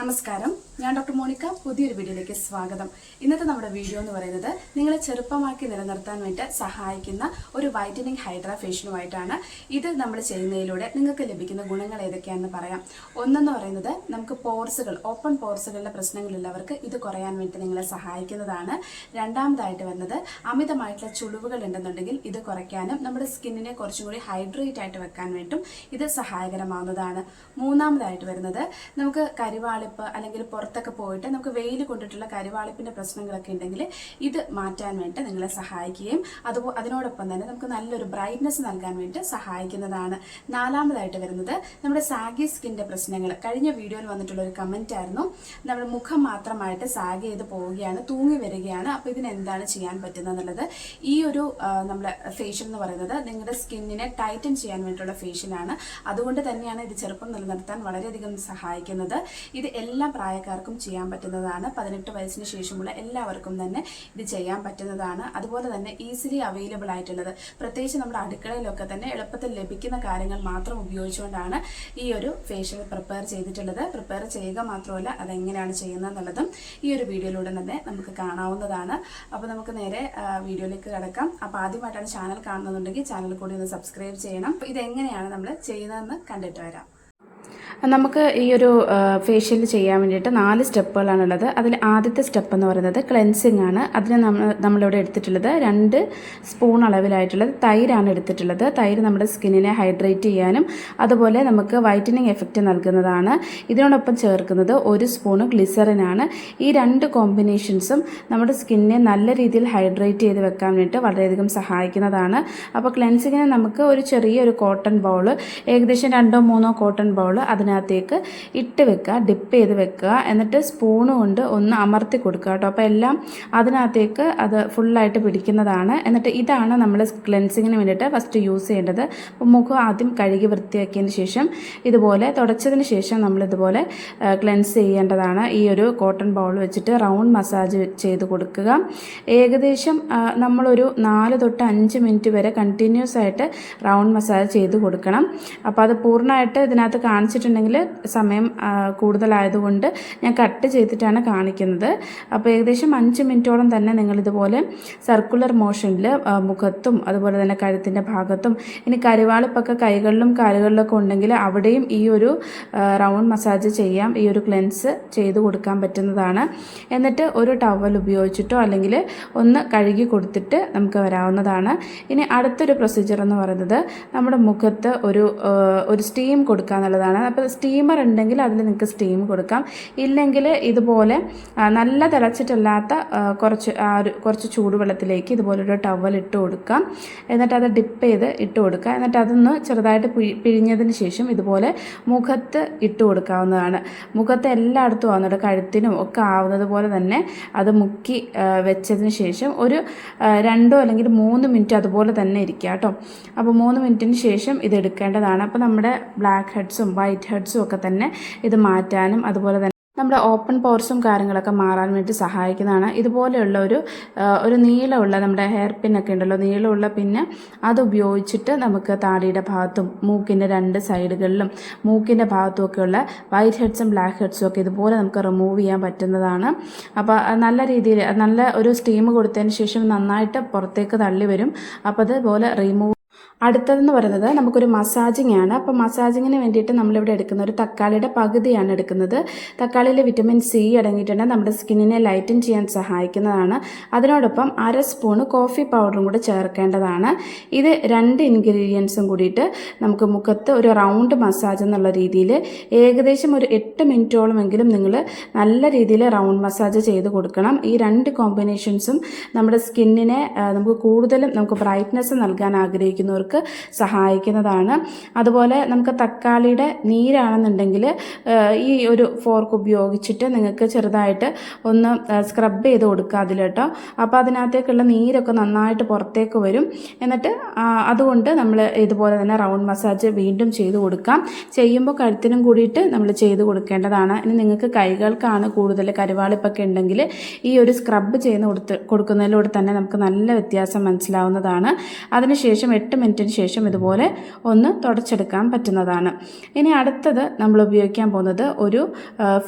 നമസ്കാരം. ഞാൻ doctor Monica. പുതിയൊരു വീഡിയോയിലേക്ക് സ്വാഗതം. ഇന്നത്തെ നമ്മുടെ വീഡിയോ എന്ന് പറയുന്നത് നിങ്ങളെ ചെറുപ്പമാക്കി നിലനിർത്താൻ വേണ്ടി സഹായിക്കുന്ന ഒരു വൈറ്റനിങ് ഹൈഡ്രാ ഫേഷ്യനുമായിട്ടാണ്. ഇത് നമ്മൾ ചെയ്യുന്നതിലൂടെ നിങ്ങൾക്ക് ലഭിക്കുന്ന ഗുണങ്ങൾ ഏതൊക്കെയാണെന്ന് പറയാം. ഒന്നെന്ന് പറയുന്നത് നമുക്ക് പോർസുകൾ ഓപ്പൺ പോർസുകളുടെ പ്രശ്നങ്ങളുള്ളവർക്ക് ഇത് കുറയാൻ വേണ്ടി നിങ്ങളെ സഹായിക്കുന്നതാണ്. രണ്ടാമതായിട്ട് വന്നത് അമിതമായിട്ടുള്ള ചുളിവുകൾ ഉണ്ടെന്നുണ്ടെങ്കിൽ ഇത് കുറയ്ക്കാനും നമ്മുടെ സ്കിന്നിനെ കുറച്ചും കൂടി ഹൈഡ്രേറ്റ് ആയിട്ട് വെക്കാൻ വേണ്ടിയും ഇത് സഹായകരമാവുന്നതാണ്. മൂന്നാമതായിട്ട് വരുന്നത് നമുക്ക് കരിവാളിപ്പ് അല്ലെങ്കിൽ പുറത്തൊക്കെ പോയിട്ട് നമുക്ക് വെയിൽ കൊണ്ടിട്ടുള്ള കരിവാളിപ്പിന്റെ പ്രശ്നങ്ങളൊക്കെ ഉണ്ടെങ്കിൽ ഇത് മാറ്റാൻ വേണ്ടി നിങ്ങളെ സഹായിക്കുകയും അതുപോലെ അതിനോടൊപ്പം തന്നെ നമുക്ക് നല്ലൊരു ബ്രൈറ്റ്നസ് നൽകാൻ വേണ്ടി സഹായിക്കുന്നതാണ്. നാലാമതായിട്ട് വരുന്നത് നമ്മുടെ സാഗി സ്കിന്റെ പ്രശ്നങ്ങൾ. കഴിഞ്ഞ വീഡിയോയിൽ വന്നിട്ടുള്ള ഒരു കമന്റ് ആയിരുന്നു. നമ്മുടെ മുഖം മാത്രമായിട്ട് സാഗ് ചെയ്ത് പോവുകയാണ് തൂങ്ങി വരികയാണ്. അപ്പോൾ ഇതിന് എന്താണ് ചെയ്യാൻ പറ്റുന്നത് എന്നുള്ളത് ഈ ഒരു നമ്മുടെ ഫേഷ്യൽ എന്ന് പറയുന്നത് നിങ്ങളുടെ സ്കിന്നിനെ ടൈറ്റൻ ചെയ്യാൻ വേണ്ടിയിട്ടുള്ള ഫേഷ്യലാണ് അതുകൊണ്ട് തന്നെയാണ് ഇത് ചെറുപ്പം നിലനിർത്താൻ വളരെയധികം സഹായിക്കുന്നത്. ഇത് എല്ലാ പ്രായക്കാർക്കും ചെയ്യാൻ പറ്റുന്നതാണ്. പതിനെട്ട് വയസ്സിന് ശേഷമുള്ള എല്ലാവർക്കും തന്നെ ഇത് ചെയ്യാൻ പറ്റുന്നതാണ്. അതുപോലെ തന്നെ ഈസിലി അവൈലബിൾ ആയിട്ടുള്ളത്. പ്രത്യേകിച്ച് നമ്മുടെ അടുക്കളയിലൊക്കെ തന്നെ എളുപ്പത്തിൽ ലഭിക്കുന്ന കാര്യങ്ങൾ മാത്രം ഉപയോഗിച്ചുകൊണ്ടാണ് ഈ ഒരു ഫേഷ്യൽ പ്രിപ്പയർ ചെയ്തിട്ടുള്ളത്. പ്രിപ്പയർ ചെയ്യുക മാത്രമല്ല അതെങ്ങനെയാണ് ചെയ്യുന്നത് എന്നുള്ളതും ഈ ഒരു വീഡിയോയിലൂടെ തന്നെ നമുക്ക് കാണാവുന്നതാണ്. അപ്പോൾ നമുക്ക് നേരെ വീഡിയോയിലേക്ക് കിടക്കാം. അപ്പോൾ ആദ്യമായിട്ടാണ് ചാനൽ കാണുന്നുണ്ടെങ്കിൽ ചാനൽ കൂടി ഒന്ന് സബ്സ്ക്രൈബ് ചെയ്യണം. ഇതെങ്ങനെയാണ് നമ്മൾ ചെയ്യുന്നതെന്ന് കണ്ടിട്ട് വരാം. നമുക്ക് ഈ ഒരു ഫേഷ്യൽ ചെയ്യാൻ വേണ്ടിയിട്ട് നാല് സ്റ്റെപ്പുകളാണുള്ളത്. അതിൽ ആദ്യത്തെ സ്റ്റെപ്പ് എന്ന് പറയുന്നത് ക്ലെൻസിങ് ആണ്. അതിന് നമ്മൾ നമ്മളിവിടെ എടുത്തിട്ടുള്ളത് രണ്ട് സ്പൂൺ അളവിലായിട്ടുള്ളത് തൈരാണ് എടുത്തിട്ടുള്ളത്. തൈര് നമ്മുടെ സ്കിന്നിനെ ഹൈഡ്രേറ്റ് ചെയ്യാനും അതുപോലെ നമുക്ക് വൈറ്റനിങ് എഫക്റ്റ് നൽകുന്നതാണ്. ഇതിനോടൊപ്പം ചേർക്കുന്നത് ഒരു സ്പൂണ് ഗ്ലിസറിനാണ് ഈ രണ്ട് കോമ്പിനേഷൻസും നമ്മുടെ സ്കിന്നിനെ നല്ല രീതിയിൽ ഹൈഡ്രേറ്റ് ചെയ്ത് വെക്കാൻ വേണ്ടിയിട്ട് വളരെയധികം സഹായിക്കുന്നതാണ്. അപ്പോൾ ക്ലെൻസിങ്ങിന് നമുക്ക് ഒരു ചെറിയൊരു കോട്ടൺ ബൗൾ ഏകദേശം രണ്ടോ മൂന്നോ കോട്ടൺ ബൗൾ അതിനകത്തേക്ക് ഇട്ട് വെക്കുക ഡിപ്പ് ചെയ്ത് വെക്കുക. എന്നിട്ട് സ്പൂണ് കൊണ്ട് ഒന്ന് അമർത്തി കൊടുക്കുക കേട്ടോ. അപ്പോൾ എല്ലാം അതിനകത്തേക്ക് അത് ഫുള്ളായിട്ട് പിടിക്കുന്നതാണ്. എന്നിട്ട് ഇതാണ് നമ്മൾ ക്ലെൻസിങ്ങിന് വേണ്ടിയിട്ട് ഫസ്റ്റ് യൂസ് ചെയ്യേണ്ടത്. അപ്പോൾ മുഖം ആദ്യം കഴുകി വൃത്തിയാക്കിയതിന് ശേഷം ഇതുപോലെ തുടച്ചതിന് ശേഷം നമ്മളിതുപോലെ ക്ലെൻസ് ചെയ്യേണ്ടതാണ്. ഈ ഒരു കോട്ടൺ ബൗൾ വെച്ചിട്ട് റൗണ്ട് മസാജ് ചെയ്ത് കൊടുക്കുക. ഏകദേശം നമ്മളൊരു നാല് തൊട്ട് അഞ്ച് മിനിറ്റ് വരെ കണ്ടിന്യൂസ് ആയിട്ട് റൗണ്ട് മസാജ് ചെയ്ത് കൊടുക്കണം. അപ്പോൾ അത് പൂർണമായിട്ട് ഇതിനകത്ത് കാണിച്ചിട്ടുണ്ടെങ്കിൽ സമയം ആ, കൂടുതലായതുകൊണ്ട് ഞാൻ കട്ട് ചെയ്തിട്ടാണ് കാണിക്കുന്നത്. അപ്പോൾ ഏകദേശം അഞ്ച് മിനിറ്റോളം തന്നെ നിങ്ങളിതുപോലെ സർക്കുലർ മോഷനിൽ മുഖത്തും അതുപോലെ തന്നെ കഴുത്തിന്റെ ഭാഗത്തും ഇനി കരുവാളിപ്പൊക്കെ കൈകളിലും കാലുകളിലൊക്കെ ഉണ്ടെങ്കിൽ അവിടെയും ഈ ഒരു റൗണ്ട് മസാജ് ചെയ്യാം. ഈ ഒരു ക്ലെൻസ് ചെയ്ത് കൊടുക്കാൻ പറ്റുന്നതാണ്. എന്നിട്ട് ഒരു ടവൽ ഉപയോഗിച്ചിട്ടോ അല്ലെങ്കിൽ ഒന്ന് കഴുകി കൊടുത്തിട്ട് നമുക്ക് വരാവുന്നതാണ്. ഇനി അടുത്തൊരു പ്രൊസീജിയർ എന്ന് പറയുന്നത് നമ്മുടെ മുഖത്ത് ഒരു ഒരു സ്റ്റീം കൊടുക്കുക എന്നുള്ളതാണ് അപ്പോൾ സ്റ്റീമർ ഉണ്ടെങ്കിൽ അതിൽ നിങ്ങൾക്ക് സ്റ്റീം കൊടുക്കാം. ഇല്ലെങ്കിൽ ഇതുപോലെ നല്ല തിളച്ചിട്ടല്ലാത്ത കുറച്ച് ആ ഒരു കുറച്ച് ചൂടുവെള്ളത്തിലേക്ക് ഇതുപോലൊരു ടവൽ ഇട്ട് കൊടുക്കാം. എന്നിട്ട് അത് ഡിപ്പ് ചെയ്ത് ഇട്ട് കൊടുക്കുക. എന്നിട്ട് അതൊന്ന് ചെറുതായിട്ട് പിഴിഞ്ഞതിന് ശേഷം ഇതുപോലെ മുഖത്ത് ഇട്ട് കൊടുക്കാവുന്നതാണ്. മുഖത്ത് എല്ലായിടത്തും ആവുന്നുണ്ട് കഴുത്തിനും ഒക്കെ ആവുന്നത് പോലെ തന്നെ അത് മുക്കി വെച്ചതിന് ശേഷം ഒരു രണ്ടോ അല്ലെങ്കിൽ മൂന്ന് മിനിറ്റ് അതുപോലെ തന്നെ ഇരിക്കുക കേട്ടോ. അപ്പോൾ മൂന്ന് മിനിറ്റിന് ശേഷം ഇത് എടുക്കേണ്ടതാണ്. അപ്പോൾ നമ്മുടെ ബ്ലാക്ക് ഹെഡ്സും വൈറ്റ് ഹെഡ്സും ഒക്കെ തന്നെ ഇത് മാറ്റാനും അതുപോലെ തന്നെ നമ്മുടെ ഓപ്പൺ പോർസും കാര്യങ്ങളൊക്കെ മാറാൻ വേണ്ടി സഹായിക്കുന്നതാണ്. ഇതുപോലെയുള്ള ഒരു ഒരു നീളമുള്ള നമ്മുടെ ഹെയർ പിന്നൊക്കെ ഉണ്ടല്ലോ നീളമുള്ള പിന്നെ അത് ഉപയോഗിച്ചിട്ട് നമുക്ക് താടിയുടെ ഭാഗത്തും മൂക്കിന്റെ രണ്ട് സൈഡുകളിലും മൂക്കിന്റെ ഭാഗത്തും ഒക്കെയുള്ള വൈറ്റ് ഹെഡ്സും ബ്ലാക്ക് ഹെഡ്സും ഒക്കെ ഇതുപോലെ നമുക്ക് റിമൂവ് ചെയ്യാൻ പറ്റുന്നതാണ്. അപ്പോൾ നല്ല രീതിയിൽ നല്ല ഒരു സ്റ്റീം കൊടുത്തതിന് ശേഷം നന്നായിട്ട് പുറത്തേക്ക് തള്ളി വരും. അപ്പോൾ അതുപോലെ റിമൂവ് അടുത്തതെന്ന് പറയുന്നത് നമുക്കൊരു മസാജിങ് ആണ്. അപ്പോൾ മസാജിങ്ങിന് വേണ്ടിയിട്ട് നമ്മളിവിടെ എടുക്കുന്ന ഒരു തക്കാളിയുടെ പകുതിയാണ് എടുക്കുന്നത്. തക്കാളിയിൽ വിറ്റമിൻ സി അടങ്ങിയിട്ടുണ്ട്. നമ്മുടെ സ്കിന്നിനെ ലൈറ്റൻ ചെയ്യാൻ സഹായിക്കുന്നതാണ്. അതിനോടൊപ്പം അര സ്പൂണ് കോഫി പൗഡറും കൂടെ ചേർക്കേണ്ടതാണ്. ഇത് രണ്ട് ഇൻഗ്രീഡിയൻസും കൂടിയിട്ട് നമുക്ക് മുഖത്ത് ഒരു റൗണ്ട് മസാജ് എന്നുള്ള രീതിയിൽ ഏകദേശം ഒരു എട്ട് മിനിറ്റോളമെങ്കിലും നിങ്ങൾ നല്ല രീതിയിൽ റൗണ്ട് മസാജ് ചെയ്ത് കൊടുക്കണം. ഈ രണ്ട് കോമ്പിനേഷൻസും നമ്മുടെ സ്കിന്നിനെ നമുക്ക് കൂടുതലും നമുക്ക് ബ്രൈറ്റ്നസ് നൽകാൻ ആഗ്രഹിക്കുന്നവർക്ക് സഹായിക്കുന്നതാണ്. അതുപോലെ നമുക്ക് തക്കാളിയുടെ നീരാണെന്നുണ്ടെങ്കിൽ ഈ ഒരു ഫോർക്ക് ഉപയോഗിച്ചിട്ട് നിങ്ങൾക്ക് ചെറുതായിട്ട് ഒന്ന് സ്ക്രബ് ചെയ്ത് കൊടുക്കുക അതിൽ കേട്ടോ അപ്പോൾ അതിനകത്തേക്കുള്ള നീരൊക്കെ നന്നായിട്ട് പുറത്തേക്ക് വരും. എന്നിട്ട് അതുകൊണ്ട് നമ്മൾ ഇതുപോലെ തന്നെ റൗണ്ട് മസാജ് വീണ്ടും ചെയ്ത് കൊടുക്കാം. ചെയ്യുമ്പോൾ കഴുത്തിനും കൂടിയിട്ട് നമ്മൾ ചെയ്ത് കൊടുക്കേണ്ടതാണ്. ഇനി നിങ്ങൾക്ക് കൈകൾക്കാണ് കൂടുതൽ കരുവാളിപ്പൊക്കെ ഉണ്ടെങ്കിൽ ഈ ഒരു സ്ക്രബ് ചെയ്യുന്ന കൊടുത്ത് കൊടുക്കുന്നതിലൂടെ തന്നെ നമുക്ക് നല്ല വ്യത്യാസം മനസ്സിലാവുന്നതാണ്. അതിനുശേഷം എട്ട് മിനിറ്റ് മിനിറ്റിന് ശേഷം ഇതുപോലെ ഒന്ന് തുടച്ചെടുക്കാൻ പറ്റുന്നതാണ്. ഇനി അടുത്തത് നമ്മൾ ഉപയോഗിക്കാൻ പോകുന്നത് ഒരു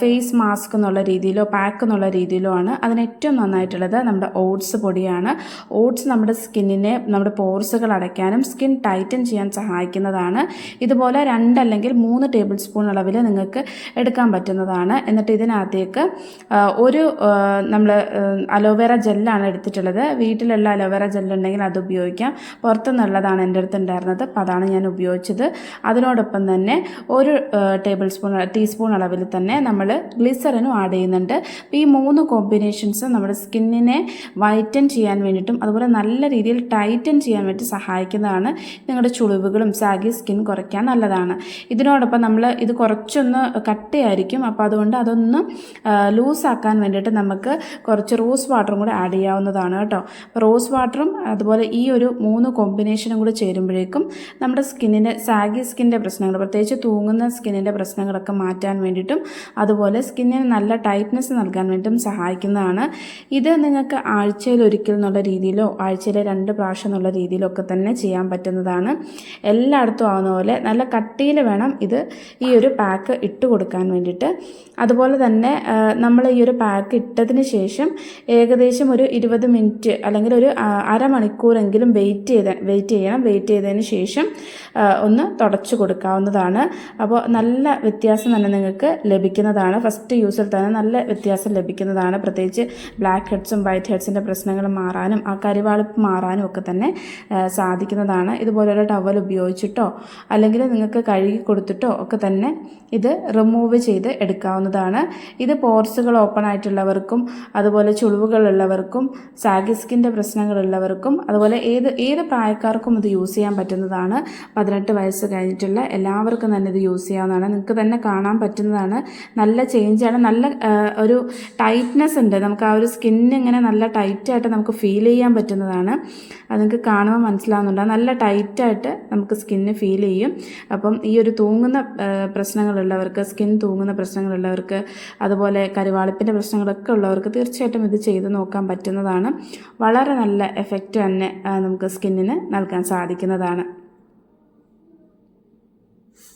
ഫേസ് മാസ്ക് എന്നുള്ള രീതിയിലോ പാക്ക് എന്നുള്ള രീതിയിലോ ആണ്. അതിന് ഏറ്റവും നന്നായിട്ടുള്ളത് നമ്മുടെ ഓട്സ് പൊടിയാണ്. ഓട്സ് നമ്മുടെ സ്കിന്നിനെ നമ്മുടെ പോർസുകൾ അടയ്ക്കാനും സ്കിൻ ടൈറ്റൻ ചെയ്യാൻ സഹായിക്കുന്നതാണ്. ഇതുപോലെ രണ്ടല്ലെങ്കിൽ മൂന്ന് ടേബിൾ സ്പൂൺ അളവിൽ നിങ്ങൾക്ക് എടുക്കാൻ പറ്റുന്നതാണ്. എന്നിട്ട് ഇതിനകത്തേക്ക് ഒരു നമ്മൾ അലോവേറ ജെല്ലാണ് എടുത്തിട്ടുള്ളത്. വീട്ടിലുള്ള അലോവേറ ജെല്ലുണ്ടെങ്കിൽ അത് ഉപയോഗിക്കാം. പുറത്തുനിന്നുള്ളതാണ് എന്റെ അടുത്ത് ഉണ്ടായിരുന്നത്. അപ്പോൾ അതാണ് ഞാൻ ഉപയോഗിച്ചത്. അതിനോടൊപ്പം തന്നെ ഒരു ടേബിൾ സ്പൂൺ ടീസ്പൂൺ അളവിൽ തന്നെ നമ്മൾ ഗ്ലിസറിനും ആഡ് ചെയ്യുന്നുണ്ട്. അപ്പോൾ ഈ മൂന്ന് കോമ്പിനേഷൻസ് നമ്മുടെ സ്കിന്നിനെ വൈറ്റൻ ചെയ്യാൻ വേണ്ടിയിട്ടും അതുപോലെ നല്ല രീതിയിൽ ടൈറ്റൻ ചെയ്യാൻ വേണ്ടി സഹായിക്കുന്നതാണ്. നിങ്ങളുടെ ചുളിവുകളും സാഗി സ്കിൻ കുറയ്ക്കാൻ നല്ലതാണ്. ഇതിനോടൊപ്പം നമ്മൾ ഇത് കുറച്ചൊന്ന് കട്ടിയായിരിക്കും. അപ്പോൾ അതുകൊണ്ട് അതൊന്ന് ലൂസാക്കാൻ വേണ്ടിയിട്ട് നമുക്ക് കുറച്ച് റോസ് വാട്ടറും കൂടെ ആഡ് ചെയ്യാവുന്നതാണ് കേട്ടോ. റോസ് വാട്ടറും അതുപോലെ ഈ ഒരു മൂന്ന് കോമ്പിനേഷനും കൂടി ചേരുമ്പോഴേക്കും നമ്മുടെ സ്കിന്നിന്റെ സാഗി സ്കിന്റെ പ്രശ്നങ്ങൾ പ്രത്യേകിച്ച് തൂങ്ങുന്ന സ്കിന്നിന്റെ പ്രശ്നങ്ങളൊക്കെ മാറ്റാൻ വേണ്ടിയിട്ടും അതുപോലെ സ്കിന്നിന് നല്ല ടൈറ്റ്നെസ് നൽകാൻ വേണ്ടിയിട്ടും സഹായിക്കുന്നതാണ്. ഇത് നിങ്ങൾക്ക് ആഴ്ചയിൽ ഒരിക്കൽ എന്നുള്ള രീതിയിലോ ആഴ്ചയിലെ രണ്ട് പ്രാവശ്യം എന്നുള്ള രീതിയിലോ ഒക്കെ തന്നെ ചെയ്യാൻ പറ്റുന്നതാണ്. എല്ലായിടത്തും ആവുന്ന പോലെ നല്ല കട്ടിയിൽ വേണം ഇത് ഈ ഒരു പാക്ക് ഇട്ട് കൊടുക്കാൻ വേണ്ടിയിട്ട്. അതുപോലെ തന്നെ നമ്മൾ ഈ ഒരു പാക്ക് ഇട്ടതിന് ശേഷം ഏകദേശം ഒരു ഇരുപത് മിനിറ്റ് അല്ലെങ്കിൽ ഒരു അരമണിക്കൂറെങ്കിലും വെയിറ്റ് ചെയ്ത് വെയിറ്റ് ചെയ്യണം. വെയിറ്റ് ചെയ്തതിന് ശേഷം ഒന്ന് തുടച്ചു കൊടുക്കാവുന്നതാണ്. അപ്പോൾ നല്ല വ്യത്യാസം തന്നെ നിങ്ങൾക്ക് ലഭിക്കുന്നതാണ്. ഫസ്റ്റ് യൂസിൽ തന്നെ നല്ല വ്യത്യാസം ലഭിക്കുന്നതാണ്. പ്രത്യേകിച്ച് ബ്ലാക്ക് ഹെഡ്സും വൈറ്റ് ഹെഡ്സിന്റെ പ്രശ്നങ്ങൾ മാറാനും ആ കരിവാളിപ്പ് മാറാനും ഒക്കെ തന്നെ സാധിക്കുന്നതാണ്. ഇതുപോലൊരു ടവൽ ഉപയോഗിച്ചിട്ടോ അല്ലെങ്കിൽ നിങ്ങൾക്ക് കഴുകി കൊടുത്തിട്ടോ ഒക്കെ തന്നെ ഇത് റിമൂവ് ചെയ്ത് എടുക്കാവുന്നതാണ്. ഇത് പോർസുകൾ ഓപ്പൺ ആയിട്ടുള്ളവർക്കും അതുപോലെ ചുളിവുകളുള്ളവർക്കും സാഗിസ്കിന്റെ പ്രശ്നങ്ങളുള്ളവർക്കും അതുപോലെ ഏത് ഏത് പ്രായക്കാർക്കും ഇത് യൂസ് ചെയ്യാൻ പറ്റുന്നതാണ്. പതിനെട്ട് വയസ്സ് കഴിഞ്ഞിട്ടുള്ള എല്ലാവർക്കും തന്നെ ഇത് യൂസ് ചെയ്യാവുന്നതാണ്. നിങ്ങൾക്ക് തന്നെ കാണാൻ പറ്റുന്നതാണ്. നല്ല ചേഞ്ചാണ് നല്ല ഒരു ടൈറ്റ്നെസ് ഉണ്ട്. നമുക്ക് ആ ഒരു സ്കിന്ന് ഇങ്ങനെ നല്ല ടൈറ്റായിട്ട് നമുക്ക് ഫീൽ ചെയ്യാൻ പറ്റുന്നതാണ്. അത് നിങ്ങൾക്ക് കാണുമ്പോൾ മനസ്സിലാവുന്നുണ്ട്. നല്ല ടൈറ്റായിട്ട് നമുക്ക് സ്കിന്ന് ഫീൽ ചെയ്യും. അപ്പം ഈ ഒരു തൂങ്ങുന്ന പ്രശ്നങ്ങളുള്ളവർക്ക് സ്കിൻ തൂങ്ങുന്ന പ്രശ്നങ്ങളുള്ളവർക്ക് അതുപോലെ കരുവാളിപ്പിന്റെ പ്രശ്നങ്ങളൊക്കെ ഉള്ളവർക്ക് തീർച്ചയായിട്ടും ഇത് ചെയ്ത് നോക്കാൻ പറ്റുന്നതാണ്. വളരെ നല്ല എഫക്റ്റ് തന്നെ നമുക്ക് സ്കിന്നിന് നൽകാൻ സാധിക്കുന്നതാണ്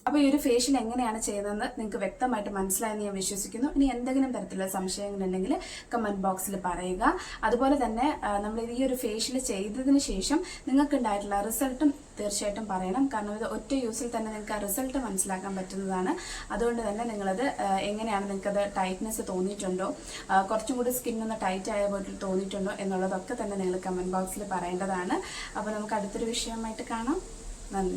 അപ്പോൾ ഈ ഒരു ഫേഷ്യൽ എങ്ങനെയാണ് ചെയ്തതെന്ന് നിങ്ങൾക്ക് വ്യക്തമായിട്ട് മനസ്സിലായെന്ന് ഞാൻ വിശ്വസിക്കുന്നു. ഇനി എന്തെങ്കിലും തരത്തിലുള്ള സംശയങ്ങളുണ്ടെങ്കിൽ കമന്റ് ബോക്സിൽ പറയുക. അതുപോലെ തന്നെ നമ്മൾ ഈ ഒരു ഫേഷ്യൽ ചെയ്തതിന് ശേഷം നിങ്ങൾക്ക് ഉണ്ടായിട്ടുള്ള റിസൾട്ടും തീർച്ചയായിട്ടും പറയണം. കാരണം ഇത് ഒറ്റ യൂസിൽ തന്നെ നിങ്ങൾക്ക് ആ റിസൾട്ട് മനസ്സിലാക്കാൻ പറ്റുന്നതാണ്. അതുകൊണ്ട് തന്നെ നിങ്ങളത് എങ്ങനെയാണ് നിങ്ങൾക്കത് ടൈറ്റ്നെസ് തോന്നിയിട്ടുണ്ടോ? കുറച്ചും കൂടി സ്കിൻ ഒന്ന് ടൈറ്റ് ആയ പോലെ തോന്നിയിട്ടുണ്ടോ എന്നുള്ളതൊക്കെ തന്നെ നിങ്ങൾ കമന്റ് ബോക്സിൽ പറയേണ്ടതാണ്. അപ്പോൾ നമുക്ക് അടുത്തൊരു വിഷയമായിട്ട് കാണാം. നന്ദി.